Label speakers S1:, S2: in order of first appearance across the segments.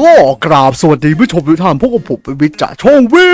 S1: ก็กราบสวัสดีผู้ชมทุกท่านพวกบผมเป็นวิจารช่องวิ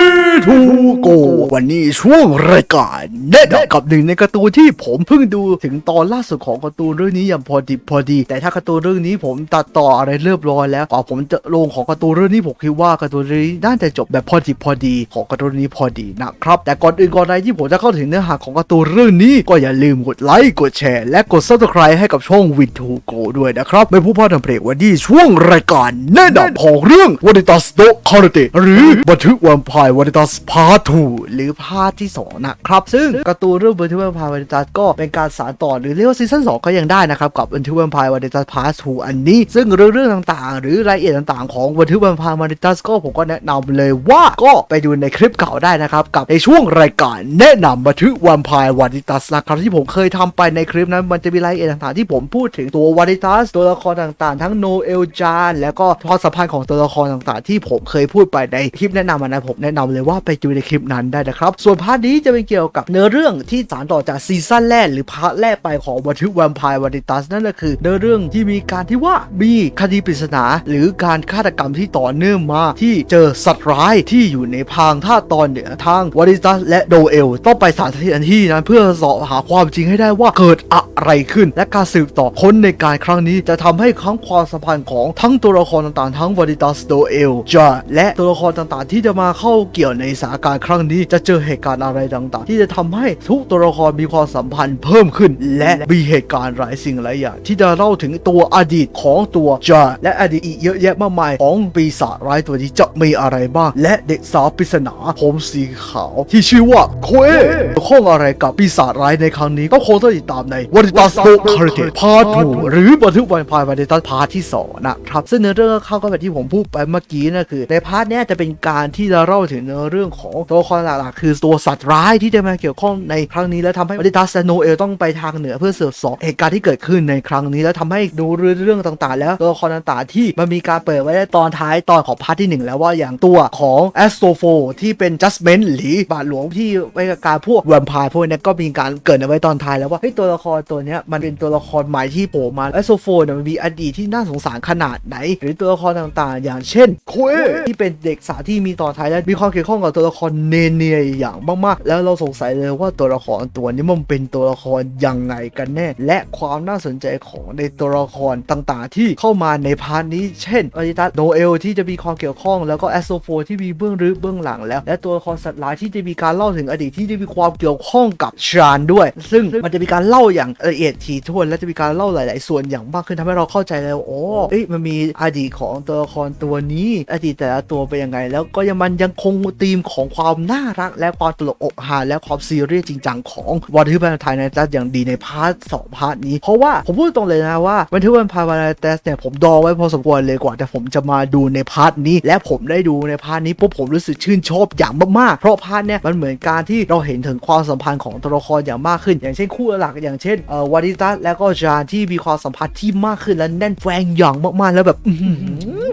S1: ทูโก วันนี้ช่วงรายการแนะนำกับหนึ่งในการ์ตูนที่ผมเพิ่งดูถึงตอนล่าสุดของการ์ตูนเรื่องนี้อย่างพอดีพอดี แต่ถ้าการ์ตูนเรื่องนี้ผมตัดต่ออะไรเรียบร้อยแล้วกว่าผมจะลงของการ์ตูนเรื่องนี้ผมคิดว่าการ์ตูนเรื่องนี้น่าจะจบแบบพอดีพอดี ของการ์ตูนนี้พอดีนะครับแต่ก่อนอื่นก่อนใดที่ผมจะเข้าถึงเนื้อหาของการ์ตูนเรื่องนี้ก็อย่าลืมกดไลค์กดแชร์และกด subscribe ให้กับช่องวิทูโกด้วยนะครับไม่พูดพลาดทำเพลงวันนี้ช่วงรายการแนะนำของเรื่องว a นิตัสโดคาร์เตหรือบันทึกวันพายวานิตัสพาร์ท2หรือพาร์ทที่2นะครับ ซึ่งการ์ตูนเรื่องบันทึกวันพายวานิตัสก็เป็นการสานต่อหรือเรียกว่าซีซั่น2ก็ยังได้นะครับ กับบันทึกวันพายวานิตัสพาร์ท2อันนี้ ซึ่งเรื่องเรื่องต่างๆ หรือรายละเอียดต่างๆ ของบันทึกวันพายวานิตัสก็ผมก็แนะนำเลยว่าก็ไปดูในคลิปเก่าได้นะครับกับในช่วงรายการแนะนำบันทึกวันพายวานิตัสนะครับที่ผมเคยทำไปในคลิปนั้นมันจะมีรายละเอียดต่างๆที่ผมพูดถึงตัววานิตัสตัวละครต่างๆ ทั้งโนเอลจานแล้วก็ความสัมพันธ์ของตัวละครต่างๆ ที่ผมเคยพูดไปในคลิปแนะนำนะผมแนะนำเลยว่าไปดูในคลิปนั้นได้นะครับ ส่วนพาร์ทนี้จะเป็นเกี่ยวกับเนื้อเรื่องที่สานต่อจากซีซั่นแรกหรือพาร์ทแรกไปของบันทึกแวมไพร์วานิตัสนั่นก็คือเนื้อเรื่องที่มีการที่ว่ามีคดีปริศนา หรือการฆาตกรรมที่ต่อเนื่องมาที่เจอสัตว์ร้ายที่อยู่ในพางท่าตอนเหนือทางวานิตัสและโดเอลต้องไปสถานที่นั้นเพื่อสอบหาความจริงให้ได้ว่าเกิดอะไรขึ้น และการสืบต่อค้นในการครั้งนี้จะทำให้ครั้งความสัมพันธ์ของทั้งตัวละครต่างๆทั้ง้งวานิตัสโดเอลจาและตัวละครต่างๆ ที่จะมาเข้าเกี่ยวในสถานการณ์ครั้งนี้ จะเจอเหตุการณ์อะไรต่างๆ ที่จะทำให้ทุกตัวละครมีความสัมพันธ์เพิ่มขึ้น และมีเหตุการณ์หลายสิ่งหลายอย่างที่จะเล่าถึงตัวอดีตของตัวจาและอดีตอีกเยอะแยะมากมายของปีศาจร้ายตัวนี้จะมีอะไรบ้าง และเด็กสาวปริศนาผมสีขาว ที่ชื่อว่าโคเอะเกี่ยวข้องอะไรกับปีศาจร้ายในครั้งนี้ก็คงต้องติดตามในวันตัสโตคาร์เทพาร์ทหรือบันทึกวันพายวันตัสพาร์ทที่สองนะครับซึ่งเนื้อเรื่องเข้าก็แบบที่ผมพูดไปเมื่อกี้นะคือ ในพาร์ทนี้จะเป็นการที่จะเล่าถึงเรื่องของตัวละครหลักๆคือตัวสัตว์ร้ายที่จะมาเกี่ยวข้องในครั้งนี้แล้วทำให้วันตัสโนเอลต้องไปทางเหนือเพื่อสืบสอบเหตุการณ์ที่เกิดขึ้นในครั้งนี้แล้วทำให้ดูเรื่องต่างๆ แล้วตัวละครต่างๆที่มันมีการเปิดไว้ในตอนท้ายตอนของพาร์ทที่หนึ่งแล้วว่าอย่างตัวของแอสโตโฟที่เป็นจัสเมนหรือบาทหลวงที่ไว้กับการพวกแวมไพร์พวกนี้ก็มีการเกิดเอาไว้ตอนท้ายแล้วว่าเฮ้ยตัวละครตัวนี้มันเป็นตัวละครใหม่ที่โผล่มาแอสโตโฟเนี่ยมันมีอดีตที่น่าสงสารขนาดไหน หรือตัวละครต่างๆ อย่างเช่นโคเอะที่เป็นเด็กสาวที่มีตอนท้ายแล้วมีความเกี่ยวข้องกับตัวละครเนเนียอย่างมากๆ แล้วเราสงสัยเลยว่าตัวละครตัวนี้มันเป็นตัวละครยังไงกันแน่ และความน่าสนใจของในตัวละครต่างๆ ที่เข้ามาในพาร์ทนี้ เช่นอริตัสโนเอลที่จะมีความเกี่ยวข้องแล้วก็แอสโซโฟที่มีเบื้องลึกเบื้องหลังแล้ว และตัวละครสัตว์ร้ายที่จะมีการเล่าถึงอดีตที่จะมีความเกี่ยวข้องกับชานด้วย ซึ่งมันจะมีการเล่าอย่างละเอียดถี่ถ้วนและจะมีการเล่าหลาย ๆ ส่วนอย่างมากขึ้นทำให้เราเข้าใจแล้วโอ้เอ้ยมันมีอดีตของตัวละครตัวนี้อดีตแต่ละตัวเป็นยังไง แล้วก็ยังมันยังคงธีมของความน่ารัก และความตลกอกฮาและความซีเรียสจริงจังของวันที่พันทายในจัดอย่างดีในพาร์ทสองพาร์ทนี้ เพราะว่าผมพูดตรงเลยนะว่าวันที่วันพายวันเตสเนี่ยผมดอไว้พอสมควรเลยกว่าแต่ผมจะมาดูในพาร์ทนี้ และผมได้ดูในพาร์ทนี้ปุ๊บผมรู้สึกชื่นชอบอย่างมากๆ เพราะพาร์ทเนี่ยมันเหมือนการที่เราเห็นถึงความสัมพันธ์ของตัวละครอย่างมากขึ้น อย่างเช่นคู่หลักอย่างเช่นเอ่อวานิตัสและก็จานที่มีความสัมพันธ์ที่มากขึ้นและแน่นแฟงอย่างมากๆแล้วแบบ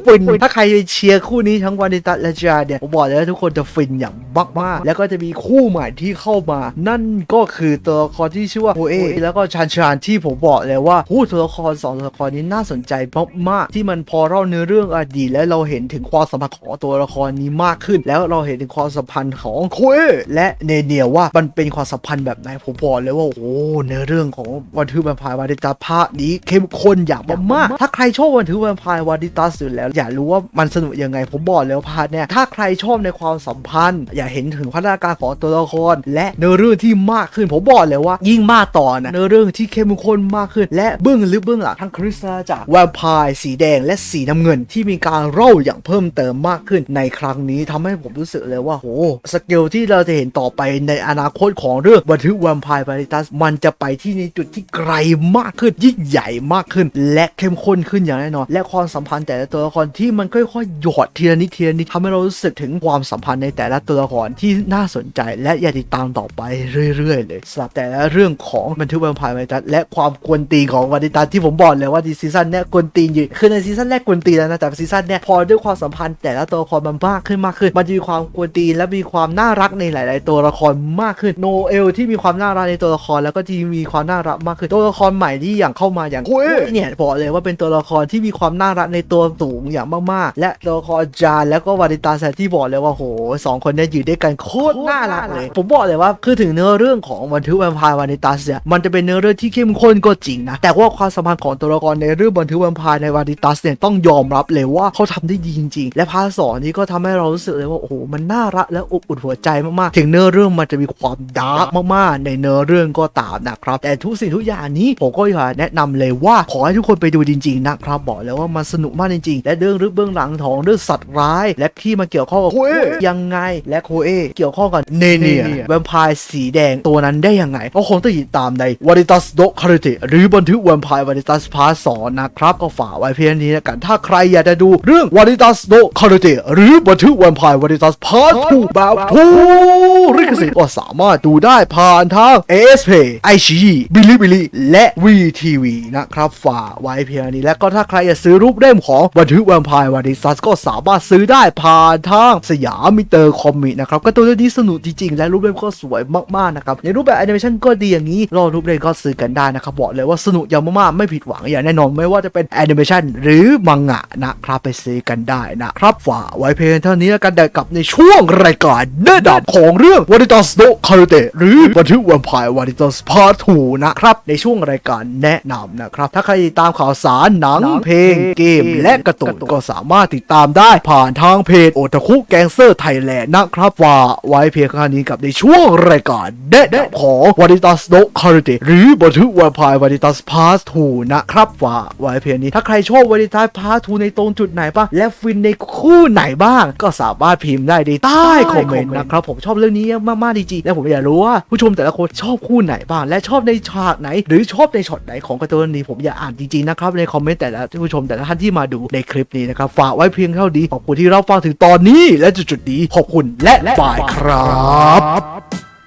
S1: ฟิน ถ้าใครเชียร์คู่นี้ทั้งวานิตัสและจานเนี่ย ผมบอกเลยว่าทุกคนจะฟินอย่างมากแล้วก็จะมีคู่ใหม่ที่เข้ามา นั่นก็คือตัวละครที่ชื่อว่าโอเอแล้วก็ชานชานที่ผมบอกเลยว่าผู้ตัวละครสองตัวละครนี้น่าสนใจมากๆที่มันพอเล่าเนื้อเรื่องอดีตและเราเห็นถึงความสัมพันธ์ของตัวละครนี้มากขึ้น แล้วเราเห็นถึงความสัมพันธ์ของโคเอและเนเนียว่ามันเป็นความสัมพันธ์แบบไหนผมบอกเลยว่าโอ้เนื้อเรื่องของวันทึกแวมพร์วาดิตาภาคนี้เข้มข้นอย่างมากถ้าใครชอบวันทึกแวมพร์วาดิตาสุดแล้วอยากรู้ว่ามันสนุกยังไง ผมบอกเลยว่าพาร์ทเนี่ย ถ้าใครชอบในความสัมพันธ์ อยากเห็นถึงพัฒนาการของตัวละคร และเนื้อเรื่องที่มากขึ้น ผมบอกเลยว่า ยิ่งมากต่อนะเนื้อเรื่องที่เข้มข้นมากขึ้น และเบื้องลึกเบื้องหลังทั้งคริสตาจากแวมไพร์สีแดงและสีน้ำเงิน ที่มีการเล่าอย่างเพิ่มเติมมากขึ้นในครั้งนี้ทำให้ผมรู้สึกเลยว่าโหสเกลที่เราจะเห็นต่อไปในอนาคตของเรื่องบันทึกแวมไพร์บาริตัสมันจะไปที่ในจุดที่ไกลมากขึ้นยิ่งใหญ่มากขึ้น และเข้มข้นขึ้นอย่างแน่นอน และความสัมพันธ์แต่ละตัวละครที่มันค่อยๆหยอดทีละนิดทีละนิดทำให้เรารู้สึกถึงความสัมพันธ์ในแต่ละตัวละครที่น่าสนใจ และอยากติดตามต่อไปเรื่อยๆเลยสำหรับแต่ละเรื่องของบันทึกแวมไพร์บาริตัสและความกวนตีนของบาริตัสที่ผมบอกเลยว่าดีซีซั่นเนี้ยกวนตีนอยู่คือในซีซั่นแรกกวนตีนแล้วนะแต่ซีซั่นเนี้ยพอด้วยความสัมพันธ์แต่ละตัวละครมันมากขึ้นมากขึ้นมันจะมีความกวนตีนและมีความน่ารักในหลาย ๆ ตัวละครมากขึ้นโนเอลที่มีความน่ารักในตัวละครแล้วก็ที่มีความน่ารักมากขึ้นตัวละครใหม่ที่อย่างเข้ามาอย่างโอ้ยเนี่ยบอกเลยว่าเป็นตัวละครที่มีความน่ารักในตัวสูงงอย่างมากๆ และตัวละครจานแล้วก็วาริตาแซที่บอกเลยว่าโหสองคนนี้อยืนด้วยกันโคตรน่ารักเลย ผมบอกเลยว่าคือถึงเนื้อเรื่องของบันทึกแวมไพร์วาริตาเนี่ยมันจะเป็นเนื้อเรื่องที่เข้มข้นก็จริงนะ แต่ว่าความสัมพันธ์ของตัวละครในเรื่องบันทึกแวมไพร์ในวาริตาเนี่ยต้องยอมรับเลยว่าเขาทำได้ดีจริงๆ และพาสองนี้ก็ทำให้เรารู้สึกเลยว่าโอ้โหมันน่ารักและอบอุ่นหัวใจมากๆ ถึงเนื้อเรื่องมันจะมีความดาร์กมากๆ ในเนื้อเรื่องก็ตามนะครับ แต่ทุกสิ่งทุกอย่างนี้ผมก็อยากแนะนำเลยว่าขอให้ทุกคนไปดูจริง ๆ นะครับบอกเลยว่ามันสนุกมากจริงๆ และเรื่องลึกเบื้องหลังของเรื่องสัตว์ร้าย และที่มาเกี่ยวข้องกับโคเอะยังไงและโคเอะเกี่ยวข้องกับเนเนียแวมไพร์สีแดงตัวนั้นได้ยังไงก็คงต้องติดตามในวาริตัสโดคาร์เตหรือบันทึกแวมไพร์วาริตัสพาร์ทสองนะครับก็ฝากไว้เพียงนี้แล้วกันถ้าใครอยากจะดูเรื่องวาริตัสโดคาร์เตหรือบันทึกแวมไพร์วาริตัสพาร์ททูแบบทูริขสิทธิ์ก็สามารถดูได้ผ่านทาง ASP ไอชีบิลิบิลิและ VTV นะครับฝากไว้เพียงนี้แล้วก็ถ้าใครอยากซื้อรูปเล่มของบันทึกแวมไพร์วาริตัสก็สามารถซื้อได้ผ่านทางสยามมิเตอร์คอมิกนะครับก็ตัวเรื่องนี้สนุกจริงๆ และรูปเล่มก็สวยมากๆนะครับในรูปแบบแอนิเมชันก็ดีอย่างนี้รอรูปเล่มก็ซื้อกันได้นะครับบอกเลยว่าสนุกอย่างมากๆไม่ผิดหวังอย่างแน่นอนไม่ว่าจะเป็นแอนิเมชันหรือมังงะนะครับไปซื้อกันได้นะครับฝากไว้เพียงเท่านี้แล้วกันแต่กับในช่วงรายการแนะนำของเรื่องวาริตัสโดคาร์เตหรือบันทึกแวมไพร์วาริตัสพาร์ท2นะครับในช่วงรายการแนะนำนะครับถ้าใครติดตามข่าวสารหนังเพลงเกมและการ์ตูนก็สามารถติดตามได้ผ่านทางเพจโอตาคุแกงเซอร์ไทยแลนด์นะครับฝากไว้เพียงแค่นี้กับในช่วงรายการแนะนำของวาริตัสโดคาร์เตหรือบันทึกแวมไพร์วาริตัสพาร์ท2นะครับฝากไว้เพียงนี้ถ้าใครชอบวาริตัสพาร์ท2ในตรงจุดไหนบ้างและฟินในคู่ไหนบ้าง ก็สามารถพิมพ์ได้ในใต้คอมเมนต์นะครับผมชอบเรื่องนี้มากๆจริงๆและผมอยากรู้ว่าผู้ชมแต่ละคนชอบคู่ไหนบ้าง และชอบในฉากไหน หรือชอบในช็อตไหนของการ์ตูนเรื่องนี้ผมอยากอ่านจริงๆนะครับในคอมเมนต์แต่ละผู้ชมแต่ละท่านที่มาดูในคลิปนี้นะครับ ฝากไว้เพียงเท่านี้ขอบคุณที่รับฟังถึงตอนนี้และจุดๆนี้ขอบคุณและบายครับ